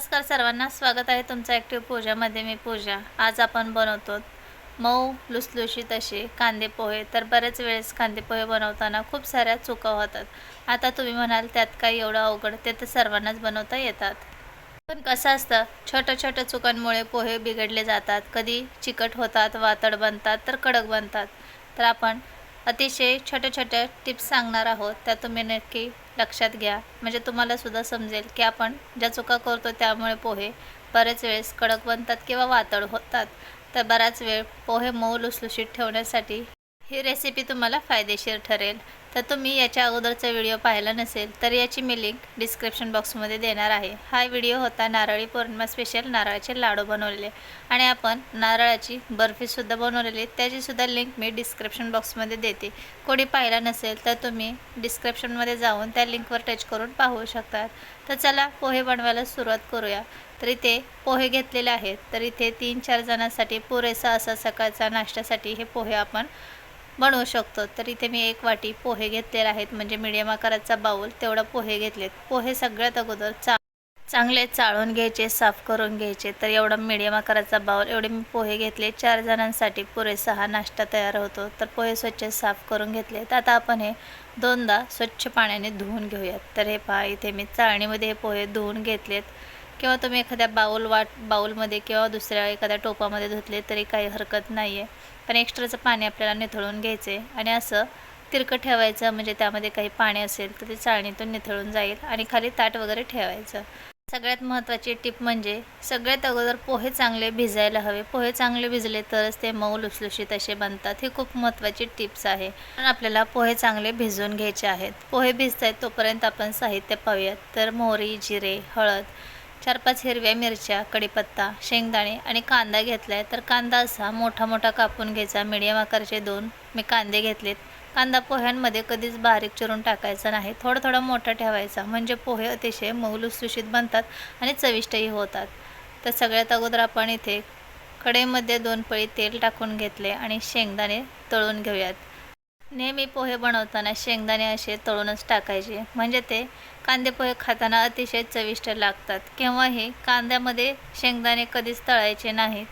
नमस्कार सर्वांना स्वागत आहे तुमचं ॲक्टिव्ह पूजामध्ये मी पूजा. आज आपण बनवतो मऊ लुसलुशीत असे कांदे पोहे. तर बरेच वेळेस कांदे पोहे बनवताना खूप साऱ्या चुका होतात. आता तुम्ही म्हणाल त्यात काही एवढं अवघड ते तर सर्वांनाच बनवता येतात. पण कसं असतं छोट्या छोट्या चुकांमुळे पोहे बिघडले जातात. कधी चिकट होतात वातड बनतात तर कडक बनतात. तर आपण अतिशय छोट्या छोट्या टिप्स सांगणार आहोत. त्या तुम्ही नक्की लक्षात घ्या. म्हणजे तुम्हाला सुद्धा समजेल की आपण ज्या चुका करतो त्यामुळे पोहे बरेच वेळेस कडक बनतात किंवा वातळ होतात. तर बराच वेळ पोहे मऊ लुसलुशीत ठेवण्यासाठी ही रेसिपी तुम्हाला फायदेशीर ठरेल. तर तुम्ही याच्या अगोदरचा व्हिडिओ पाहिला नसेल तर याची मी लिंक डिस्क्रिप्शन बॉक्समध्ये देणार आहे. हा व्हिडिओ होता नारळी पौर्णिमा स्पेशल नारळाचे लाडू बनवलेले. आणि आपण नारळाची बर्फीसुद्धा बनवलेली. त्याचीसुद्धा लिंक मी डिस्क्रिप्शन बॉक्समध्ये देते. कोणी पाहिला नसेल तर तुम्ही डिस्क्रिप्शनमध्ये जाऊन त्या लिंकवर टच करून पाहू शकतात तर चला पोहे बनवायला सुरुवात करूया. तर इथे पोहे घेतलेले आहेत. तर इथे तीन चार जणांसाठी पुरेसा असा सकाळचा नाश्त्यासाठी हे पोहे आपण बनवू शकतो. तर इथे मी एक वाटी पोहे घेतलेले आहेत. म्हणजे मिडियम आकाराचा बाऊल तेवढा पोहे घेतलेत. पोहे सगळ्यात अगोदर चा चांगले चाळून घ्यायचे साफ करून घ्यायचे. तर एवढा मिडियम आकाराचा बाऊल एवढे मी पोहे घेतले. चार जणांसाठी पुरेसा हा नाश्ता तयार होतो. तर पोहे स्वच्छ साफ करून घेतले. तर आता आपण हे दोनदा स्वच्छ पाण्याने धुवून घेऊयात. तर हे पहा इथे मी चाळणीमध्ये हे पोहे धुवून घेतलेत. किंवा तुम्ही एखाद्या बाऊल वाट बाऊलमध्ये किंवा दुसऱ्या एखाद्या टोपामध्ये धुतले तरी काही हरकत नाही आहे पण एक्स्ट्राचं पाणी आपल्याला निथळून घ्यायचे आणि असं तिरकं ठेवायचं म्हणजे त्यामध्ये काही पाणी असेल तर ते चाळणीतून निथळून जाईल आणि खाली ताट वगैरे ठेवायचं. सगळ्यात महत्त्वाची टिप म्हणजे सगळ्यात अगोदर पोहे चांगले भिजायला हवे. पोहे चांगले भिजले तरच ते मऊ लुसलुशीत असे बनतात. ही खूप महत्त्वाची टिप्स आहे. पण आपल्याला पोहे चांगले भिजवून घ्यायचे आहेत. पोहे भिजत आहेत तोपर्यंत आपण साहित्य पाहूयात. तर मोहरी जिरे हळद चार पाच हिरव्या मिरच्या कढीपत्ता शेंगदाणे आणि कांदा घेतला आहे तर कांदा असा मोठा मोठा कापून घ्यायचा मिडियम आकाराचे दोन. मी कांदे घेतलेत. कांदा पोह्यांमध्ये कधीच बारीक चिरून टाकायचा नाही. थोडा थोडा मोठा ठेवायचा. म्हणजे पोहे अतिशय मऊ लुसलुशीत बनतात आणि चविष्टही होतात. तर सगळ्यात अगोदर आपण इथे कढईमध्ये दोन पळी तेल टाकून घेतले आणि शेंगदाणे तळून घेऊयात. नेहमी पोहे बनवताना शेंगदाणे असे तळूनच टाकायचे. म्हणजे ते कांदे पोहे खाताना अतिशय चविष्ट लागतात. केव्हाही कांद्यामध्ये शेंगदाणे कधीच तळायचे नाहीत.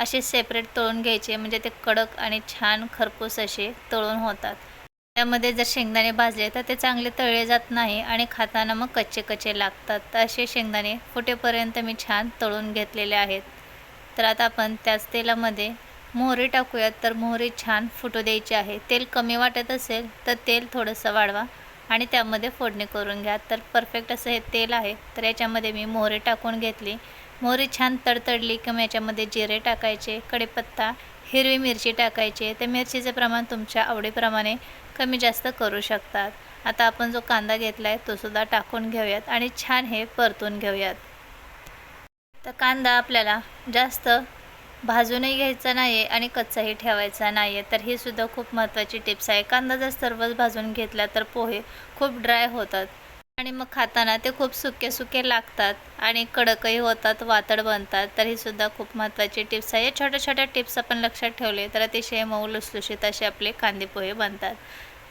असे सेपरेट तळून घ्यायचे. म्हणजे ते कडक आणि छान खरपूस असे तळून होतात. त्यामध्ये जर शेंगदाणे भाजले तर ते चांगले तळले जात नाही आणि खाताना मग कच्चे कच्चे लागतात. तर असे शेंगदाणे फुटेपर्यंत मी छान तळून घेतलेले आहेत. तर आता आपण त्याच तेलामध्ये मोहरी टाकूयात तर मोहरी छान फुटू द्यायची आहे. तेल कमी वाटत असेल तर तेल थोडंसं वाढवा आणि त्यामध्ये फोडणी करून घ्या. तर परफेक्ट असं हे तेल आहे तर याच्यामध्ये मी मोहरी टाकून घेतली. मोहरी छान तडतडली की मग याच्यामध्ये जिरे टाकायचे कढीपत्ता हिरवी मिरची टाकायची. ते मिरचीचे प्रमाण तुमच्या आवडीप्रमाणे कमी जास्त करू शकतात. आता आपण जो कांदा घेतला आहे तो सुद्धा टाकून घेऊयात आणि छान हे परतून घेऊयात. तर कांदा आपल्याला जास्त भाजूनही घ्यायचा नाही आहे आणि कच्चाही ठेवायचा नाही आहे तर ही सुद्धा खूप महत्त्वाची टिप्स आहे. कांदा जर सर्वच भाजून घेतला तर पोहे खूप ड्राय होतात. आणि मग खाताना ते खूप सुके सुके लागतात आणि कडकही होतात वातड बनतात. तर ही सुद्धा खूप महत्त्वाची टिप्स आहे. या छोट्या छोट्या टिप्स आपण लक्षात ठेवले तर अतिशय मऊ लुसलुशीत असे आपले कांदे पोहे बनतात.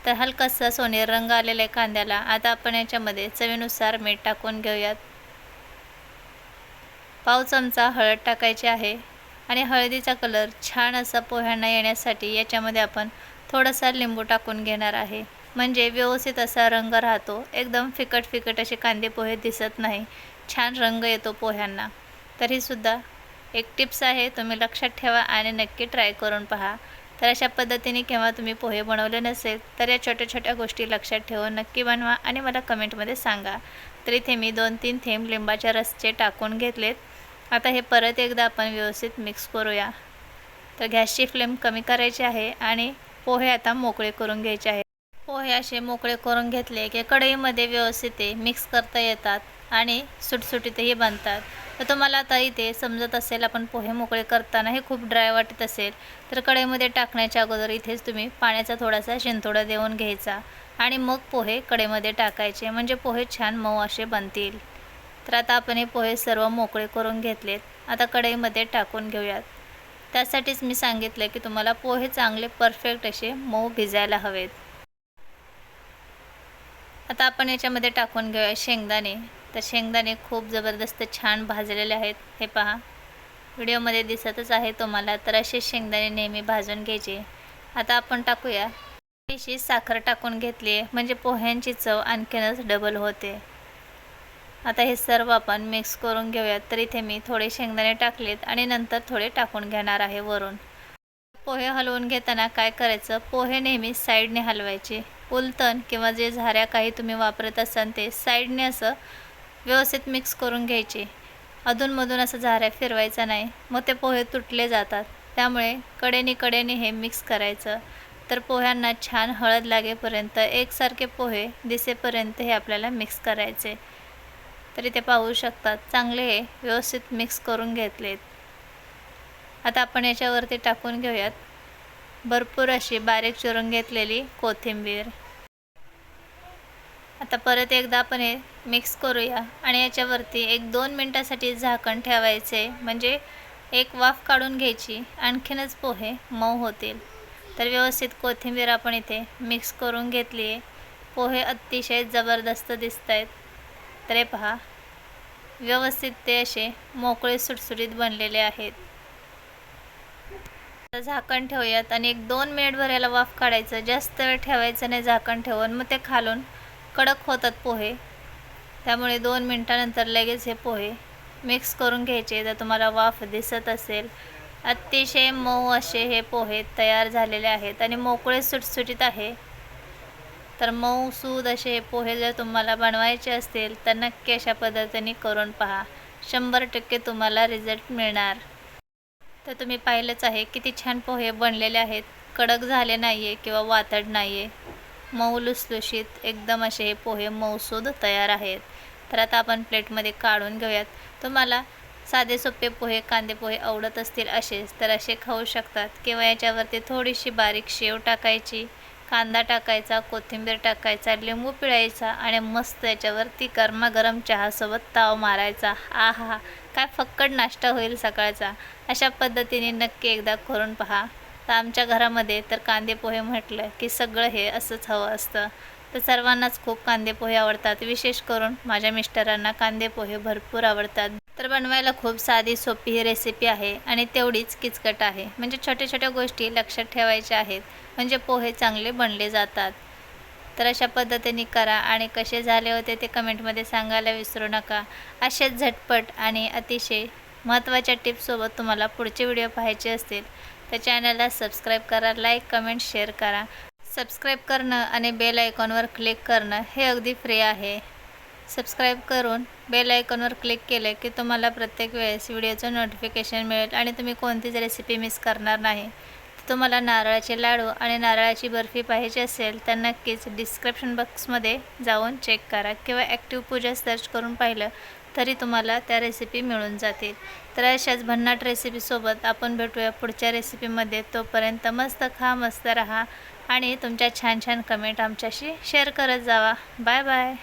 तर हलकासा सोनेर रंग आलेला आहे कांद्याला. आता आपण याच्यामध्ये चवीनुसार मीठ टाकून घेऊयात. पाव चमचा हळद टाकायची आहे. आणि हळदीचा कलर छान असा पोह्यांना येण्यासाठी याच्यामध्ये आपण थोडासा लिंबू टाकून घेणार आहे. म्हणजे व्यवस्थित असा रंग राहतो. एकदम फिकट फिकट असे कांदे पोहे दिसत नाही. छान रंग येतो पोह्यांना. तरीसुद्धा एक टिप्स आहे तुम्ही लक्षात ठेवा आणि नक्की ट्राय करून पहा. तर अशा पद्धतीने केव्हा तुम्ही पोहे बनवले नसेल तर या छोट्या छोट्या गोष्टी लक्षात ठेवून नक्की बनवा आणि मला कमेंटमध्ये सांगा. तर इथे मी दोन तीन थेंब लिंबाच्या रसचे टाकून घेतलेत. आता हे परत एकदा आपण व्यवस्थित मिक्स करूया. तर गॅसची फ्लेम कमी करायची आहे आणि पोहे आता मोकळे करून घ्यायचे आहे पोहे असे मोकळे करून घेतले की कढईमध्ये व्यवस्थित ते मिक्स करता येतात आणि सुटसुटीतही बनतात. तर तुम्हाला आता इथे समजत असेल आपण पोहे मोकळे करताना हे खूप ड्राय वाटत असेल तर कढईमध्ये टाकण्याच्या अगोदर इथेच तुम्ही पाण्याचा थोडासा शिंतोडा देऊन घ्यायचा आणि मग पोहे कढईमध्ये टाकायचे म्हणजे पोहे छान मऊ असे बनतील. तर आता आपण हे पोहे सर्व मोकळे करून घेतलेत. आता कढईमध्ये टाकून घेऊयात. त्यासाठीच मी सांगितलं की तुम्हाला पोहे चांगले परफेक्ट असे मऊ भिजायला हवेत. आता आपण याच्यामध्ये टाकून घेऊया शेंगदाणे. तर शेंगदाणे खूप जबरदस्त छान भाजलेले आहेत. हे पहा. व्हिडिओमध्ये दिसतच आहे तुम्हाला तर असे शेंगदाणे नेहमी भाजून घ्यायचे. आता आपण टाकूया. थोडीशी साखर टाकून घेतली आहे. म्हणजे पोह्यांची चव आणखीनच डबल होते. आता हे सर्व आपण मिक्स करून घेऊयात. तर इथे मी थोडे शेंगदाणे टाकलेत आणि नंतर थोडे टाकून घेणार आहे वरून. पोहे हलवून घेताना काय करायचं? पोहे नेहमी साईडने हलवायचे. उलतण किंवा जे झाऱ्या काही तुम्ही वापरत असाल ते साईडने असं व्यवस्थित मिक्स करून घ्यायचे. अधूनमधून असं झाऱ्या फिरवायचा नाही. मग ते पोहे तुटले जातात. त्यामुळे कडेने कडेने हे मिक्स करायचं. तर पोह्यांना छान हळद लागेपर्यंत एकसारखे पोहे दिसेपर्यंत हे आपल्याला मिक्स करायचे. तरी ते पाहू शकतात. चांगले हे व्यवस्थित मिक्स करून घेतलेत. आता आपण याच्यावरती टाकून घेऊयात. भरपूर अशी बारीक चिरून घेतलेली कोथिंबीर. आता परत एकदा आपण हे मिक्स करूया आणि याच्यावरती एक दोन मिनटासाठी झाकण ठेवायचे. म्हणजे एक वाफ काढून घ्यायची. आणखीनच पोहे मऊ होतील. तर व्यवस्थित कोथिंबीर आपण इथे मिक्स करून घेतली आहे पोहे अतिशय जबरदस्त दिसत आहेत तर पहा. व्यवस्थित ते असे मोकळे सुटसुटीत बनलेले आहेत. झाकण ठेवूयात आणि एक दोन मिनिट भरायला वाफ काढायचं. जास्त वेळ ठेवायचं नाही झाकण ठेवून. मग ते खालून कडक होतात पोहे. त्यामुळे दोन मिनटानंतर लगेच हे पोहे मिक्स करून घ्यायचे. जर तुम्हाला वाफ दिसत असेल. अतिशय मऊ असे हे पोहे तयार झालेले आहेत आणि मोकळे सुटसुटीत आहे. तर मऊ सूद असे हे पोहे जर तुम्हाला बनवायचे असतील तर नक्की अशा पद्धतीने करून पहा. शंभर टक्के तुम्हाला रिझल्ट मिळणार. तर तुम्ही पाहिलंच आहे किती छान पोहे बनलेले आहेत. कडक झाले नाही आहे किंवा वातड नाही आहे मऊ लुसलुशीत एकदम असे हे पोहे मऊसूद तयार आहेत. तर आता आपण प्लेटमध्ये काढून घेऊयात. तुम्हाला साधे सोपे पोहे कांदे पोहे आवडत असतील असेच तर असे खाऊ शकतात. किंवा याच्यावरती थोडीशी बारीक शेव टाकायची. कांदा टाकायचा कोथिंबीर टाकायचा लिंबू पिळायचा आणि मस्त याच्यावरती गरमागरम चहासोबत ताव मारायचा. आ हा काय फक्कड नाश्ता होईल सकाळचा. अशा पद्धतीने नक्की एकदा करून पहा. तर आमच्या घरामध्ये तर कांदे पोहे म्हटलं की सगळं हे असंच हवं असतं. तर सर्वांनाच खूप कांदे पोहे आवडतात. विशेष करून माझ्या मिस्टरांना कांदे पोहे भरपूर आवडतात. तर बनवायला खूप साधी सोपी ही रेसिपी आहे आणि तेवढीच किचकट आहे. म्हणजे छोट्या छोट्या गोष्टी लक्षात ठेवायच्या आहेत. म्हणजे पोहे चांगले बनले जातात. तर अशा पद्धतीने करा आणि कसे झाले होते ते कमेंटमध्ये सांगायला विसरू नका. असेच झटपट आणि अतिशय महत्त्वाच्या टिप्ससोबत तुम्हाला पुढचे व्हिडिओ पाहायचे असतील. तर चॅनलला सबस्क्राईब करा लाईक कमेंट शेअर करा. सबस्क्राईब करणं आणि बेल आयकॉनवर क्लिक करणं हे अगदी फ्री आहे. सबस्क्राईब करून बेल आयकॉनवर क्लिक केलं की तुम्हाला प्रत्येक वेळेस व्हिडिओचं नोटिफिकेशन मिळेल आणि तुम्ही कोणतीच रेसिपी मिस करणार नाही. तुम्हाला नारळाचे लाडू आणि नारळाची बर्फी पाहिजे असेल तर नक्कीच डिस्क्रिप्शन बॉक्समध्ये जाऊन चेक करा किंवा ॲक्टिव्ह पूजा सर्च करून पाहिलं तरी तुम्हाला त्या रेसिपी मिळून जातील. तर अशाच भन्नाट रेसिपीसोबत आपण भेटूया पुढच्या रेसिपीमध्ये तोपर्यंत मस्त खा मस्त राहा आणि तुमच्या छान छान कमेंट आमच्याशी शेअर करत जावा. Bye bye